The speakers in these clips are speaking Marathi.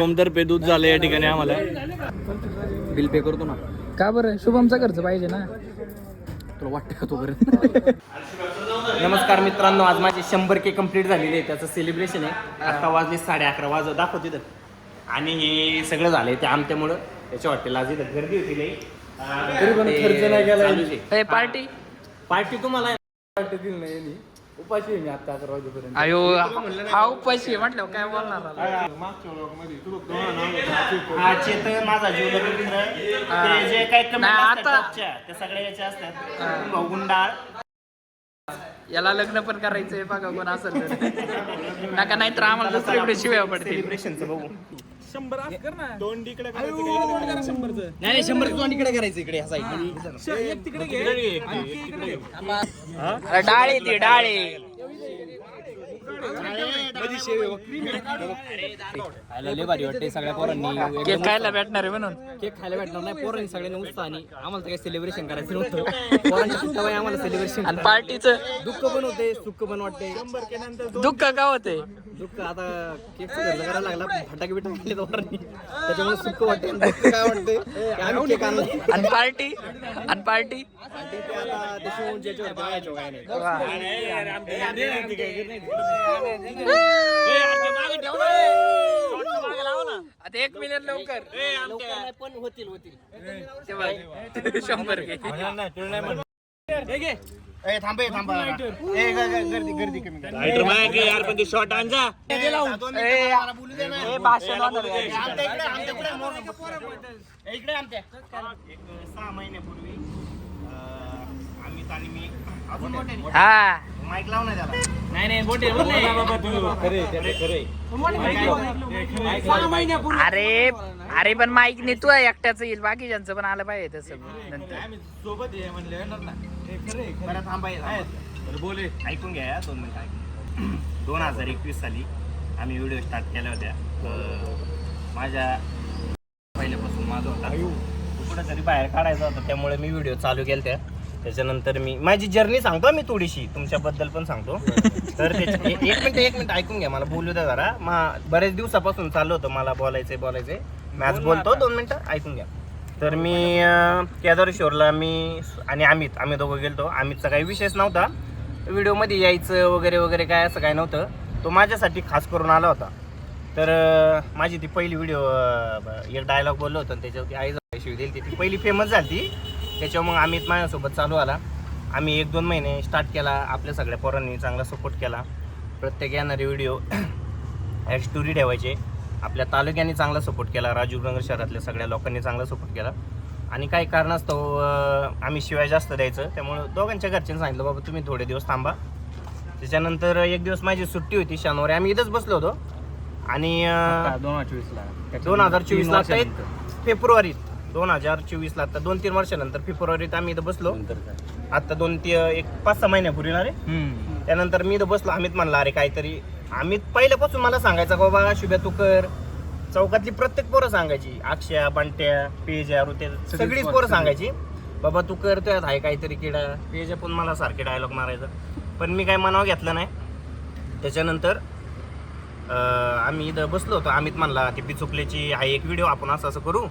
शुभम तर्फे दूध झालं या ठिकाणी आम्हाला. बिल पे करतो ना. का बरं? शुभमचा खर्च पाहिजे ना. तुला वाटतं का तोपर्यंत नमस्कार मित्रांनो आज माझे शंभर के कंप्लीट झालेले आहे. त्याचं सेलिब्रेशन आहे. आता वाजले साडे अकरा. वाज दाखवते तर आणि हे सगळं झालंय ते आमच्यामुळं त्याच्या हॉटेल आज इथं गर्दी होती लई. तरी पण खर्च नाही गेला पार्टी? पार्टी तुम्हाला उपाशी आहे मी आता अकरा वाजेपर्यंत. अयो हा उपाशी आहे म्हटलं काय बोलणार? हा चेतन माझा जीव मित्र ते जे काही कमेंट नाही, असतात आता- टॉपच्या, ते सगळे याचे असतात. भाऊ गुंडाळ. याला लग्न पण करायचंय बघा कोण असेल तर. नका नाही तर आम्हाला दुसरीकडे शिव्या पडतील. सेलिब्रेशनचं बघू. शंभरचं. नाही नाही शंभर तोंड इकडे करायचं इकडे ह्या साईडला एक तिकडे घे. अरे डाळे ती डाळे. खायला लय भारी वाटते सगळ्या पोरांनी. केक खायला भेटणार आहे म्हणून. केक खायला भेटणार नाही. पोरांनी सगळ्यांनी उत्साह आणि आम्हाला काही सेलिब्रेशन करायचं नव्हतं. पोरांच्या सुट्टाबाई आम्हाला सेलिब्रेशन आणि पार्टीचं दुःख पण होते सुख पण वाटते दुःख का होते दुःख आता केक घरला करायला लागला फटाके बिटाके खाल्ले पोरांनी. त्याच्यामुळे सुख वाटते काय वाटते आणि पार्टी? आणि पार्टी? आता आता एक मिनिट लवकर. पण होतील होतील शंभर थांबे थांबा गर्दी गर्दी कमी यार पण ते शॉर्ट आणजा इकडे आमच्या सहा महिन्यापूर्वी आणि मी हा. माईक लाव ना त्याला. नाही नाही बोटे अरे अरे पण माईक ने तू एकट्याच येईल. बाकीच्यांचं पण आलं पाहिजे तसं. नंतर सोबत आहे म्हणले येणार ना. हे खरं. आहे, खरं बरं थांबाय आहे. तर बोले. ऐकून घ्या दोन मिनिट ऐकून दोन हजार एकवीस साली आम्ही व्हिडिओ स्टार्ट केल्या होत्या. तर माझ्या पहिल्यापासून माझा होता. तो कुठेतरी बाहेर काढायचा होता त्यामुळे मी व्हिडिओ चालू केल्या त्या त्याच्यानंतर मी माझी जर्नी सांगतो मी थोडीशी तुमच्याबद्दल पण सांगतो. तर त्याच्या- ए- एक मिनिट एक मिनिट ऐकून घ्या मला बोलू द्या जरा. मा बरेच दिवसापासून चालू होतं मला बोलायचंय बोलायचंय. मी आज बोलतो दोन मिनिटं ऐकून घ्या. तर मी अं, केदारेश्वरला मी आणि अमित आम्ही दोघं गेलतो. अमितचा काही विषयच नव्हता. व्हिडिओमध्ये यायचं वगैरे वगैरे काय असं काय नव्हतं. तो माझ्यासाठी खास करून आला होता. तर अं, माझी ती पहिली व्हिडिओ एक डायलॉग बोललो होतो आणि त्याच्यावरती आई शिव दिली ती पहिली फेमस झाली त्याच्यावर मग अमित माझ्यासोबत चालू आला. आम्ही एक दोन महिने स्टार्ट केला आपल्या सगळ्या पोरांनी चांगला सपोर्ट केला. प्रत्येक येणारे व्हिडिओ ॲड स्टोरी ठेवायचे. आपल्या तालुक्याने चांगला सपोर्ट केला राजूरनगर शहरातल्या सगळ्या लोकांनी चांगला सपोर्ट केला. आणि काही कारणास्तव आम्ही शिवाय जास्त द्यायचं. त्यामुळं दोघांच्या घरच्यांनी सांगितलं बाबा तुम्ही थोडे दिवस थांबा. त्याच्यानंतर एक दिवस माझी सुट्टी होती शनिवारी. आम्ही इथंच बसलो होतो. आणि दोन हजार चोवीसला. दोन हजार चोवीसला फेब्रुवारीत दोन हजार चोवीसला आता दोन तीन वर्षानंतर फेब्रुवारीत आम्ही इथं बसलो. आता दोन ती एक पाच सहा महिन्यापूर्वी ना रे त्यानंतर मी इथं बसलो. अमित म्हणला अरे काहीतरी अमित पहिल्यापासून मला सांगायचा बाबा शुभ्या तू कर. चौकातली प्रत्येक पोरं सांगायची. अक्षया बंट्या पेजा ऋते सगळीच पोरं सांगायची. बाबा तू कर त्यात आहे काहीतरी किडा. पेजा पण मला सारखे डायलॉग मारायचा. पण मी काय मनावर घेतलं नाही. त्याच्यानंतर आम्ही इथं बसलो होतो. अमित म्हणला ती पिचुकल्याची आहे एक व्हिडिओ आपण असं असं करू.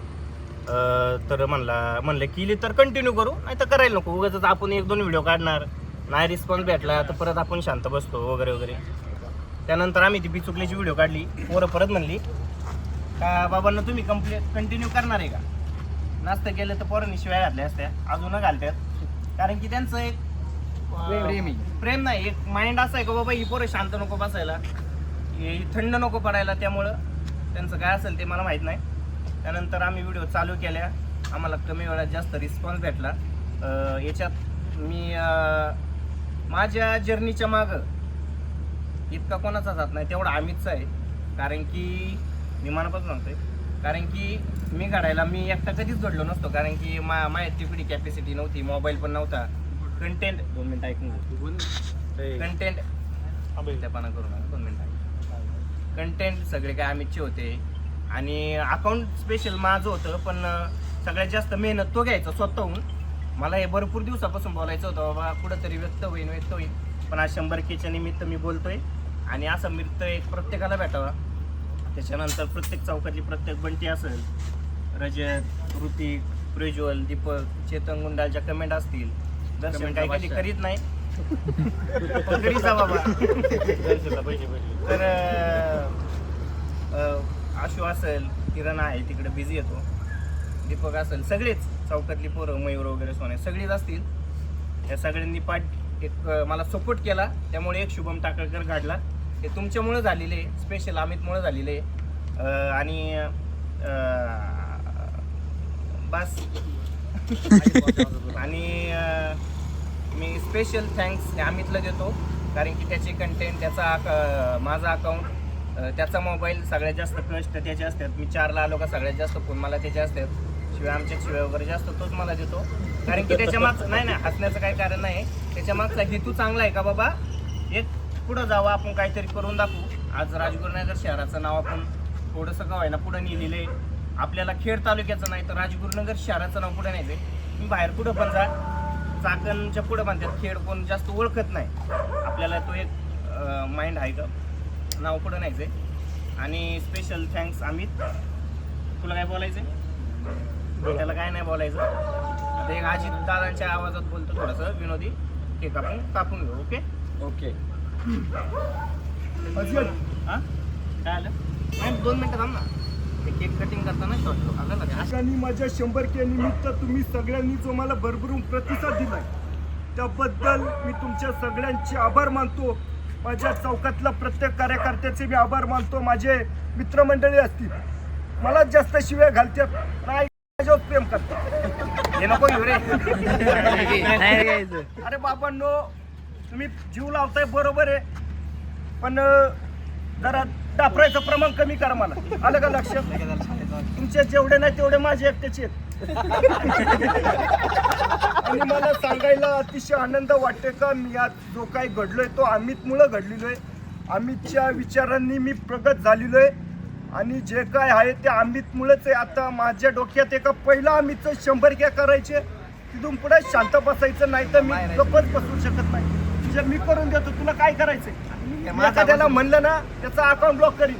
तर म्हणला म्हणलं केली तर कंटिन्यू करू नाही तर करायला नको उगाच आपण एक दोन व्हिडिओ काढणार नाही रिस्पॉन्स भेटला तर परत आपण शांत बसतो वगैरे वगैरे. त्यानंतर आम्ही ती पिचुकल्याची व्हिडिओ काढली पोरं परत म्हणली का बाबांना तुम्ही कंप्लीट कंटिन्यू करणार आहे का? नाश्ता केलं तर पोरांनी शिवाय घातल्या असत्या अजून घालतात कारण की त्यांचं एक प्रेम नाही एक माइंड असं आहे का बाबा ही पोरं शांत नको बसायला ही थंड नको पडायला त्यामुळं त्यांचं काय असेल ते मला माहीत नाही. त्यानंतर आम्ही व्हिडिओ चालू केल्या. आम्हाला कमी वेळात जास्त रिस्पॉन्स भेटला. याच्यात मी माझ्या जर्नीच्या मागं इतका कोणाचा जात नाही तेवढा अमितचा आहे. कारण की मी मनापासून सांगतोय कारण की मी काढायला मी एकटा कधीच घडलो नसतो. कारण की मा माझ्यात तेवढी कॅपॅसिटी नव्हती मोबाईल पण नव्हता. कंटेंट दोन मिनिटं ऐकून कंटेंट त्यापणा करू नका दोन मिनिटं कंटेंट सगळे काय अमितचे होते. आणि अकाउंट स्पेशल माझं होतं पण सगळ्यात जास्त मेहनत तो घ्यायचा स्वतःहून. मला हे भरपूर दिवसापासून बोलायचं होतं बाबा कुठंतरी व्यक्त होईन व्यक्त होईन. पण आज शंभर केच्या निमित्त मी बोलतोय आणि असं मित्र एक प्रत्येकाला भेटावा. त्याच्यानंतर प्रत्येक चौकातली प्रत्येक बंटी असेल रजत ऋतिक प्रज्वल दीपक चेतन गुंडालच्या कमेंट असतील. दर्शन काही कधी करीत नाही. बाबा. तर आशू असेल किरण आहे तिकडे बिझी येतो. दीपक असेल सगळेच चौकातली पोरं मयूर वगैरे सोने सगळेच असतील. त्या सगळ्यांनी पाठ एक मला सपोर्ट केला. त्यामुळे एक शुभम टाकळकर काढला. ते तुमच्यामुळं झालेले स्पेशल अमितमुळं झालेले अं, आणि बस. आणि मी स्पेशल थँक्स अमितला देतो. कारण की त्याचे कंटेंट त्याचा माझा अकाउंट त्याचा मोबाईल सगळ्यात जास्त कष्ट त्याचे असतात. मी चारला आलो का सगळ्यात जास्त फोन मला त्याचे असतात. शिवाय आमच्या शिवाय वगैरे जास्त तोच मला देतो. कारण की त्याच्या मागचं नाही नाही हसण्याचं काही कारण नाही. त्याच्या मागचा हेतू चांगला आहे का बाबा? एक पुढं जावं आपण काहीतरी करून दाखवू. आज राजगुरुनगर शहराचं नाव आपण थोडंसं का व्हायना पुढं नेलेलं आहे. आपल्याला खेड तालुक्याचं नाही तर राजगुरुनगर शहराचं नाव पुढे न्यायचं आहे तुम्ही बाहेर कुठं पण जा. चाकणच्या पुढं बांधतात खेड कोण जास्त ओळखत नाही. आपल्याला तो एक माइंड आहे का? नाव पुढं न्यायचं आहे आणि स्पेशल थँक्स अमित. तुला काय बोलायचं त्याला काय नाही बोलायचं. आता एक अजित दादांच्या आवाजात बोलतो थोडंसं विनोदी. केक आपण कापून घेऊ ओके? ओके. हा? काय आलं? नाही दोन मिनटं थांब ना. ते केक कटिंग करताना शॉर्ट आलं आणि माझ्या शंभर के निमित्त तुम्ही सगळ्यांनी जो मला भरभरून प्रतिसाद दिलाय त्याबद्दल मी तुमच्या सगळ्यांचे आभार मानतो. माझ्या चौकातल्या प्रत्येक कार्यकर्त्याचे मी आभार मानतो. माझे मित्रमंडळी असतील. मला जास्त शिव्या घालतात. नाही माझ्यावर प्रेम करतात. हे नको रे. घ्यायचं अरे बाबांनो तुम्ही जीव लावताय बरोबर आहे. पण जरा डापरायचं प्रमाण कमी करा मला. आलं का लक्षात तुमचे जेवढे नाही तेवढे माझे एकट्याचे आहेत. आणि मला सांगायला अतिशय आनंद वाटते का? मी आज जो काही घडलोय तो अमितमुळं घडलेलो आहे. अमितच्या विचारांनी मी प्रगत झालेलो आहे. आणि जे काय आहे ते अमितमुळेच आहे. आता माझ्या डोक्यात एका पहिला अमितचं शंभर क्या करायचे. तिथून पुढे शांत बसायचं नाही तर मी गप्पच बसू शकत नाही. म्हणजे मी करून देतो तुला काय करायचंय? एखाद्याला म्हणलं ना त्याचा अकाउंट ब्लॉक करीन.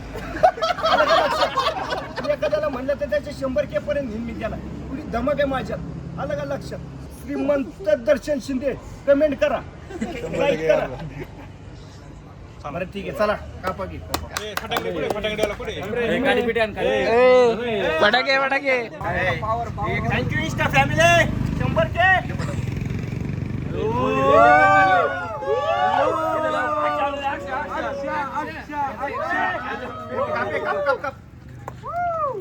मी एखाद्याला म्हणलं तर त्याचे शंभर के पर्यंत मी त्याला पुढी धमक आहे माझ्यात? आलं का लक्षात? श्रीमंत दर्शन शिंदे कमेंट करा. लाईक करा. बरं ठीक आहे. चला कापा की. फटाके फटाके. थँक्यू इंस्टा फॅमिली शंभर के. कापे, काप, काप, काप. इकडे action मोगे.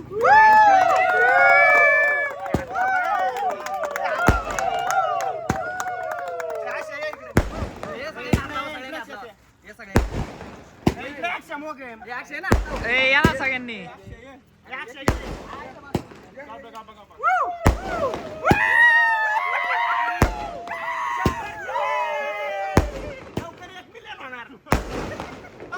ए या ना सगळ्यांनी Action. लवकर एक million होणार.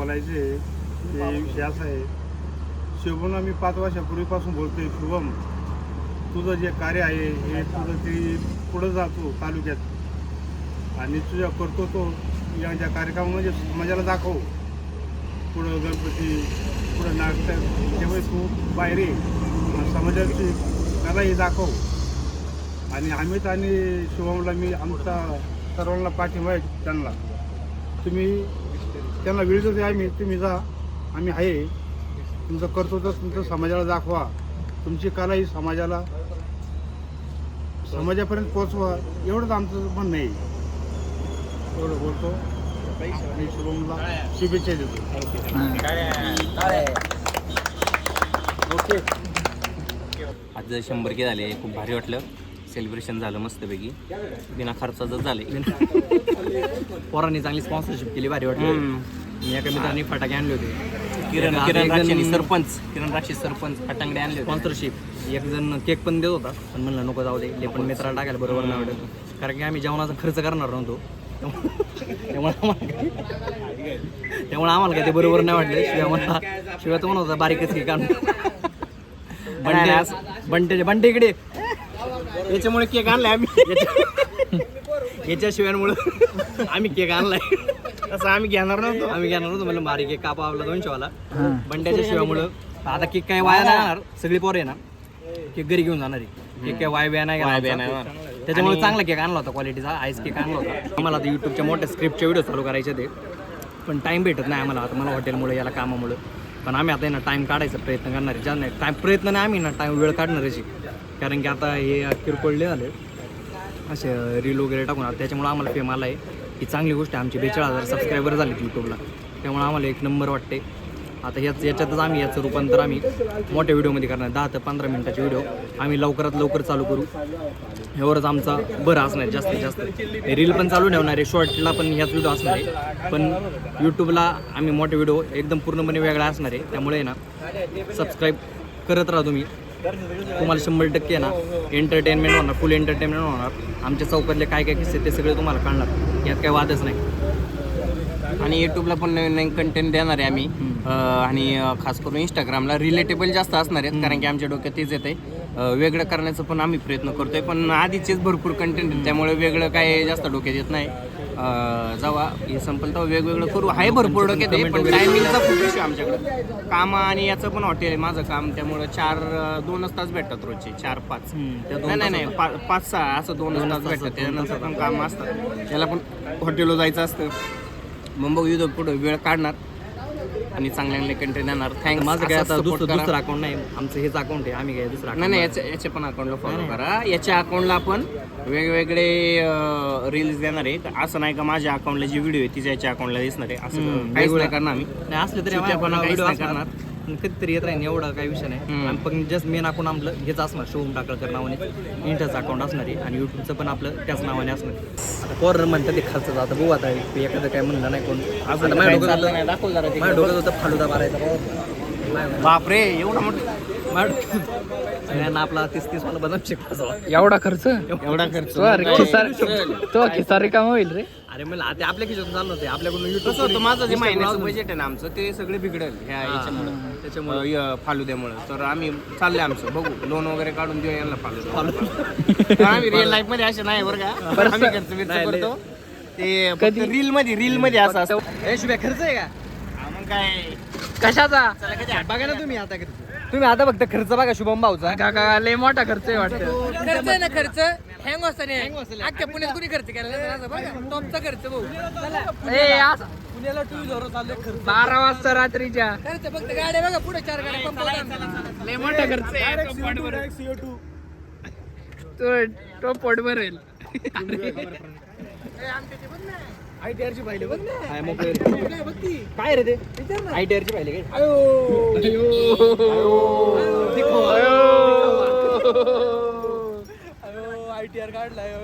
बोलायचे ते विषय असा आहे. शुभमला मी पाच वर्षापूर्वीपासून बोलतोय शुभम तुझं जे कार्य आहे हे तुझं ते पुढं जातो तालुक्यात. आणि तुझ्या करतो तो या ज्या कार्यक्रमामध्ये समाजाला दाखव. पुढं गणपती पुढं नाटक त्यामुळे तू बाहेर ये. समाजाची कलाही दाखव. आणि अमित आणि शुभमला मी आमचा सर्वांना पाठिंबा आहे त्यांना. तुम्ही त्यांना वेळ देते मी तुम्ही जा आम्ही आहे. तुमचं कर्तव्य तुमचं समाजाला दाखवा. तुमची कला ही समाजाला समाजापर्यंत पोचवा एवढंच आमचं म्हणणं आहे. एवढं बोलतो. आणि शुभमला शुभेच्छा देतो. ओके आज शंभर के झाले खूप भारी वाटलं. सेलिब्रेशन झालं मस्तपैकी. बिना खर्चाचं झाले पोरांनी चांगली स्पॉन्सरशिप केली भारी वाटली. मी एका मित्रांनी फटाके आणले होते. किरण किरण राक्षे सरपंच. किरण राक्षे सरपंच फटांगडे आणले. स्पॉन्सरशिप एक जण केक पण देत होता. पण म्हणलं नको जाऊ दे. पण मित्राला टाकायला बरोबर नाही वाटत. कारण की आम्ही जेवणाचा खर्च करणार नव्हतो. त्यामुळे आम्हाला त्यामुळे आम्हाला काय ते बरोबर नाही वाटलं. शिवाय मला शिवाय तो म्हणत होता बारीकच केक आणून बंटे बंटे बंटे इकडे. याच्यामुळे केक आणलाय आम्ही. याच्या शिव्यांमुळं आम्ही केक आणलाय. असं आम्ही घेणार नव्हतो. आम्ही घेणार होतो म्हणलं बारीक केक कापा आपला दोनशे वाला. बंट्याच्या शिव्यामुळं आता केक काय वाया नाही जाणार. सगळी पोरं आहे ना केक घरी घेऊन जाणार आहे. केक काय वाया बिया नाही. त्याच्यामुळे चांगला केक आणला होता क्वालिटीचा आईस केक आणला होता. आम्हाला आता युट्यूबच्या मोठ्या स्क्रिप्टचे व्हिडिओ चालू करायचे ते. पण टाइम भेटत नाही आम्हाला. आता मला हॉटेलमुळे याला कामामुळे. पण आम्ही आता ना टाइम काढायचा प्रयत्न करणार आहे. ज्या नाही टाइम प्रयत्न नाही आम्ही ना टाइम वेळ काढणारच आहे. कारण की आता हे किरकोळले झाले असे रील वगैरे टाकून. त्याच्यामुळं आम्हाला फेम आला आहे ही चांगली गोष्ट आहे. आमची बेचाळीस हजार सबस्क्रायबर झाले यूट्यूबला त्यामुळे आम्हाला एक नंबर वाटते. आता याच याच्यातच आम्ही याचं रूपांतर आम्ही मोठ्या व्हिडिओमध्ये करणार. दहा ते पंधरा मिनटाचे व्हिडिओ आम्ही लवकरात लवकर चालू करू. ह्यावरच आमचा बरं असणार आहे. जास्तीत जास्त. रील पण चालू ठेवणार आहे. शॉर्टला पण ह्याच व्हिडिओ असणार आहे. पण यूट्यूबला आम्ही मोठे व्हिडिओ एकदम पूर्णपणे वेगळा असणार आहे. त्यामुळे ना सबस्क्राईब करत राहा तुम्ही. तुम्हाला शंभर टक्के ना एंटरटेनमेंट होणार फुल एंटरटेनमेंट होणार. आमच्या चौकातले काय काय किस्से ते सगळे तुम्हाला कळणार यात काही वादच नाही. आणि युट्यूबला पण नवीन नवीन कंटेंट देणार आहे आम्ही. आणि खास करून इंस्टाग्रामला रिलेटेबल जास्त असणार आहेत कारण की आमच्या डोक्यात तेच येत आहे वेगळं करण्याचा पण आम्ही प्रयत्न करतोय पण आधीचेच भरपूर कंटेंट आहेत त्यामुळे वेगळं काय जास्त डोक्यात येत नाही. अं, जेव्हा हे संपल तेव्हा वेगवेगळं करू. आहे भरपूर डोक्यात आहे पण टायमिंगचा खूप इश्यू आमच्याकडं. काम आणि याचं पण हॉटेल आहे माझं काम त्यामुळं चार दोनच तास भेटतात रोजचे चार पाच. नाही नाही नाही पा- पाच सहा असं दोन तास भेटतात त्याच्यानंतर पण काम असतात. त्याला पण हॉटेलवर जायचं असतं. मग बघू युद्ध पुढे वेळ काढणार. आणि चांगले चांगले कंटेंट येणार थँक्स माझं काय आता दुसरं दुसरं अकाउंट नाही. आमचं हेच अकाउंट आहे. आम्ही काय दुसरं नाही नाही याच्या याच्या पण अकाउंटला फॉलो करा. याच्या अकाउंटला आपण वेगवेगळे रील्स देणार आहे. असं नाही का माझ्या अकाउंटला जी व्हिडिओ आहे तिच्या याच्या अकाउंटला दिसणार आहे. असं हम्म, काहीच वेगवेगळं- नाही करणार आम्ही. नाही असले तरी सुट्ट्या पण काहीच व्हिडिओ नाही करणार. पण कधीतरी येत राहील एवढा काही विषय नाही. आणि पण जस्ट मेन अकाउंट आपलं हेच असणार शोभून टाकळकर नावाने. इंटरचं अकाउंट असणार आहे आणि युट्यूबचं पण आपलं त्याच नावाने असणार. आता पोरं म्हणतात ते खर्च आता बघू आता एखादं काय म्हणलं नाही कोण. माझ्या डोक्यात होतं- नाही फालुदा मारायचा. बापरे एवढा मोठा. आपला तीस तीस मला बदाम शिकवायचा एवढा खर्च? एवढा खर्च. तो अरे खिसा रिकामा होईल रे. अरे म्हणलं आता आपल्या खिशातून चाललं होते. आपल्याकडून युट्यूब होतं माझं जे महिन्याचं बजेट आहे ना आमचं ते सगळे बिघडेल ह्या याच्यामुळे. त्याच्यामुळे. फालुद्यामुळे. तर आम्ही चाललंय आमचं बघू. लोन वगैरे काढून देऊ यांना फालुदा. तर आम्ही रिअल लाईफमध्ये असे नाही बरं का. आम्ही खर्च बिर्च. करतो. ते रील मध्ये रील मध्ये असं असतं. हे शुभ्या खर्च आहे का? मग काय? कशाचा? बघा ना तुम्ही आता तुम्ही आता फक्त खर्च बघा शुभम भाऊचा. काका लय मोठा खर्च आहे वाटतं. खर्च आहे ना खर्च. हँग असताना अख्ख्या पुण्यात कुणी खर्च केला नाही का? टॉपचा खर्च भाऊ. ए असं. पुण्याला टू व्हीलर चालले खर्च. बारा वाजता रात्रीच्या. खर्च फक्त गाड्या बघा पुढे चार गाड्या पंपावर लय मोठा खर्च आहे. तो भरेल. पोट आय टी आरची पाहिले बघ. काय मोकळे काय रे ते? आय टी आरची पाहिले काय? आय टी आर काढलाय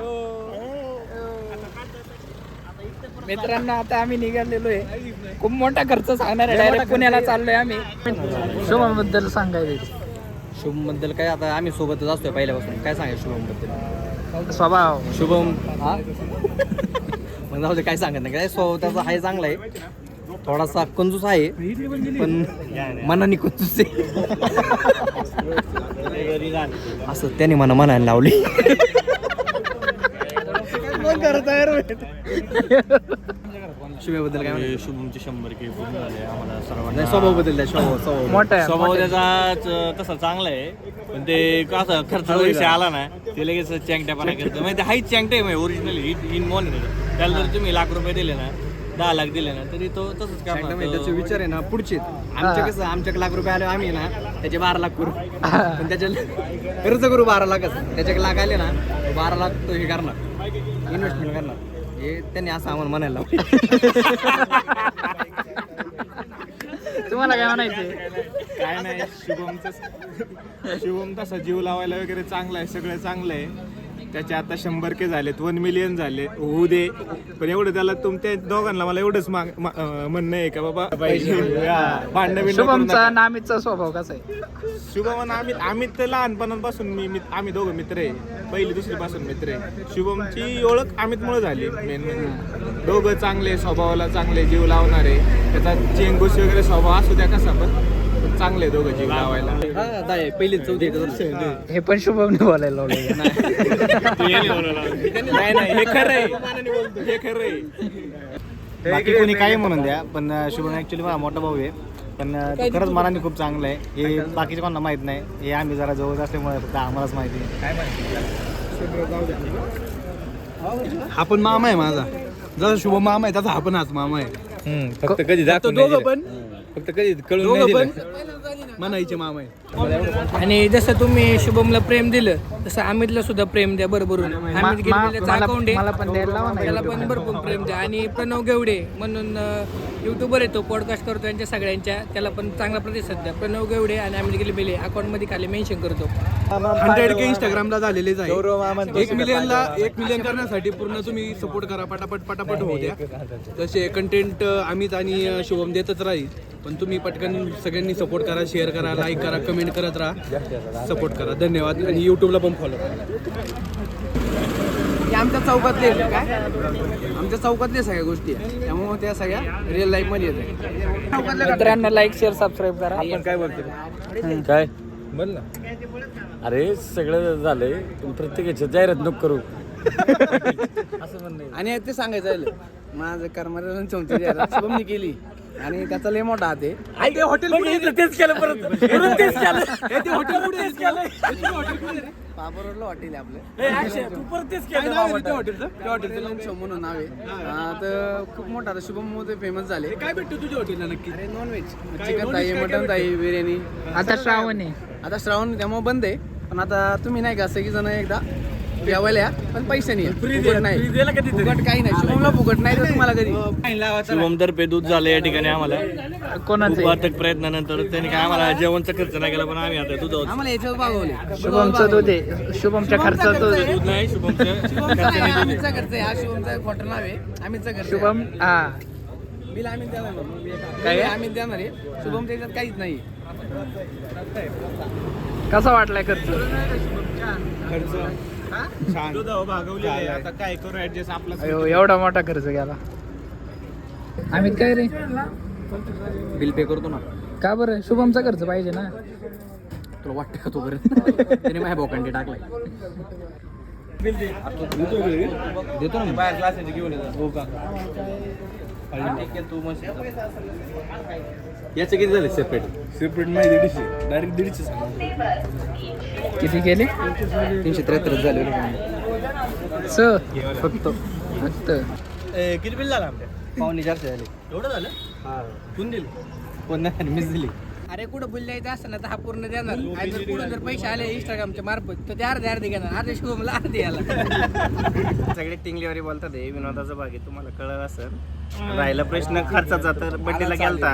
मित्रांनो आता आम्ही निघालेलो आहे. खूप मोठा खर्च सांगणार आहे. डायरेक्ट पुण्याला चाललोय आम्ही. शुभमबद्दल सांगायचं शुभमबद्दल काय? आता आम्ही सोबतच असतोय पहिल्यापासून. काय सांगाय शुभमबद्दल स्वभाव. शुभम हा? मग जाऊ दे काय सांगत नाही. काय स्वभाव त्याचा आहे चांगला आहे. थोडासा कंजूस आहे पण मनाने कंजूस आहे. असं त्याने मला मनाने लावली. शुभेबद्दल काय? शुभमचे शंभर के पूर्ण झाले आम्हाला सर्वांना नाही स्वभाव बदल द्या स्वभाव. स्वभाव मोठा स्वभाव. त्याचा तसा चांगला आहे पण ते कसं खर्चाचा विषय आला ना ते लगेच चँगट्यापणा करतो. म्हणजे हाईच चँगटे आहे ओरिजिनल हिट इन मॉन त्याला जर तुम्ही लाख रुपये दिले ना दहा लाख दिले ना तरी तो तसंच त्याचे करणार विचार आहे ना पुढचे. आमच्या कसं आमच्याकडे लाख रुपये आले आम्ही ना त्याचे बारा लाख करू. पण त्याच्या खर्च करू बारा लाखच. त्याच्याकडे लाख आले ना तो बारा लाख तो हे करणार. इन्व्हेस्टमेंट करणार. हे त्यांनी असं आम्हाला म्हणायला तुम्हाला काय म्हणायचं काय नाही शुभमचं शुभम तसा जीव लावायला वगैरे चांगला आहे सगळं चांगलं आहे. त्याचे आता शंभर के झालेत वन मिलियन झाले होऊ दे. पण एवढं त्याला तुमच्या दोघांना मला एवढंच माग मा- अं, म्हणणं आहे का बाबा? हा, भांडणं बिंडणं करू शुभमचा नका. नामीचा स्वभाव कसा आहे? शुभम आणि अमित अमित तर लहानपणापासून मी आम्ही दोघं मित्र आहे. पहिली दुसरी पासून मित्र आहे. शुभमची ओळख अमितमुळे झाली मेन म्हणजे. दोघं चांगले स्वभावाला चांगले जीव लावणारे. त्याचा चेंगूस वगैरे स्वभाव असू द्या कसा पण. चांगले दोघं जीव लावायला. हा पहिली चौथी हे. पण शुभमने बोलायला लावलं नाही. नाही हे खरं आहे. हे खरं आहे. बाकी कोणी काही म्हणून द्या पण शुभम ऍक्च्युली माझा मोठा भाऊ आहे. पण खरंच मनाने खूप चांगलं आहे. हे बाकीच्या कोणाला माहीत नाही. हे आम्ही जरा जवळ असल्यामुळे फक्त आम्हालाच माहिती आहे. हा पण मामा आहे माझा. जसा शुभ मामा आहे तसा हा पण हाच मामा आहे. फक्त कधी फक्त दोघं पण फक्त कधी दोघं पण म्हणायचे मामा आहे आणि जसं तुम्ही शुभमला प्रेम दिलं तसं अमितला सुद्धा प्रेम द्या बरोबर. अमित मला अकाउंट मला आहे. पण द्यायला लावा ना त्याला पण. भरपूर प्रेम द्या. आणि प्रणव गेवडे म्हणून युट्यूबर येतो पॉडकास्ट करतो यांच्या सगळ्यांच्या. त्याला पण चांगला प्रतिसाद द्या. प्रणव गेवडे आणि अमित गिरबिले अकाउंटमध्ये खाली मेन्शन करतो. हंड्रेड के इंस्टाग्रामला झालेलेच आहे. एक मिलियनला एक मिलियन करण्यासाठी पूर्ण तुम्ही सपोर्ट करा. पटापट पटापट होऊ द्या. तसे कंटेंट अमित आणि शुभम देतच राहील. पण तुम्ही पटकन सगळ्यांनी सपोर्ट करा शेअर करा लाईक करा कमेंट करत राहा. सपोर्ट करा. धन्यवाद. आणि यूट्यूबला पण फॉलो करा. आमच्या चौकातले काय? आमच्या चौकातल्या सगळ्या गोष्टी आहे त्यामुळे त्या सगळ्या रिअल लाईफमध्ये येते मित्रांना लाईक शेअर सबस्क्राईब करा. काय बोल ना. अरे सगळं झालंय. पण प्रत्येकाच्या जाहिरात नको करू. आणि ते सांगायचं माझं कर्मचाऱ्यांना चौथी केली. आणि त्याचा लय मोठा हात आहे. ते हॉटेल तेच केलं परत. परत तेच केलं. हॉटेल आहे आपलं. तू परत तेच काय नाव आहे त्या हॉटेलचं त्या हॉटेलचं नाव शो म्हणून नाव आहे. हा, तर खूप मोठा आता शुभममध्ये फेमस झाले. काय भेटतो तुझ्या हॉटेलला नक्की? अरे नॉनव्हेज चिकन थाई मटन थाई बिर्याणी. आता श्रावण आहे. आता श्रावण त्यामुळे बंद आहे. पण आता तुम्ही नाही का सगळी जण एकदा जेवायला पण पैसे नाही फुकट नाही. फुकट काही नाही. शुभमला फुकट नाही तर तुम्हाला कधी? शुभम तर्फे दूध झालं या ठिकाणी आम्हाला. कोणाचं? अथक प्रयत्नानंतर त्यांनी काय आम्हाला जेवणचा खर्च नाही केला पण आम्ही आता दूध आम्हाला याच्यावर भागवले शुभमचं दूध आहे. शुभमच्या खर्चाचं दूध नाही शुभमचं आम्हीचा खर्च आहे. हा शुभमचा खोटं नाव आहे. आम्हीचा खर्च. शुभम हा. बिल आम्ही देणार काय आम्ही देणार आहे. शुभम त्याच्यात काहीच नाही कसा वाटलाय खर्च? दूध आहे. आता काय करू ऍडजस्ट आपला अयो, एवढा मोठा खर्च गेला अमित काय रे? बिल पे करतो ना. का बरं? शुभमचा खर्च पाहिजे ना. तुला वाटतं का तो करत? त्याने माझ्या बोकांडी टाकलाय. देतो ना बाहेर क्लासेस घेऊन हो का? तू मस्त. याचे किती झाले सेपरेट सेपरेट नाही दीडशे. डायरेक्ट दीडशे किती केले? तीनशे त्र्याहत्तर झाले. स फक्त फक्त. किती बिल झालं आमच्या पावणे चारशे झाले. एवढं झालं? कोण दिलं? कोण नाही मिस दिली. अरे कुठं बोलायचं असं ना तर हा पूर्ण देणार. आणि जर कुठं जर पैसे आले इंस्टाग्रामच्या मार्फत तर ते अर्धे अर्धे घेणार. अर्धे शुभमला अर्धे याला सगळे टिंगलीवारी बोलतात हे विनोदाचा भाग आहे तुम्हाला कळलं असेल. राहिला प्रश्न खर्चाचा तर बड्डेला गेलता.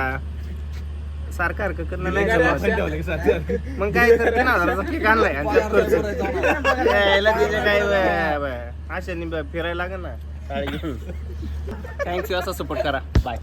सारखं सारखं करणं नाही जमत. मग काय तर तीन हजाराचा केक आणलाय आणि त्यात खर्च. यायला तिथे काय ब- ब- अशाने ब- फिरायला लागेल ना. थँक्यू असा सपोर्ट करा. बाय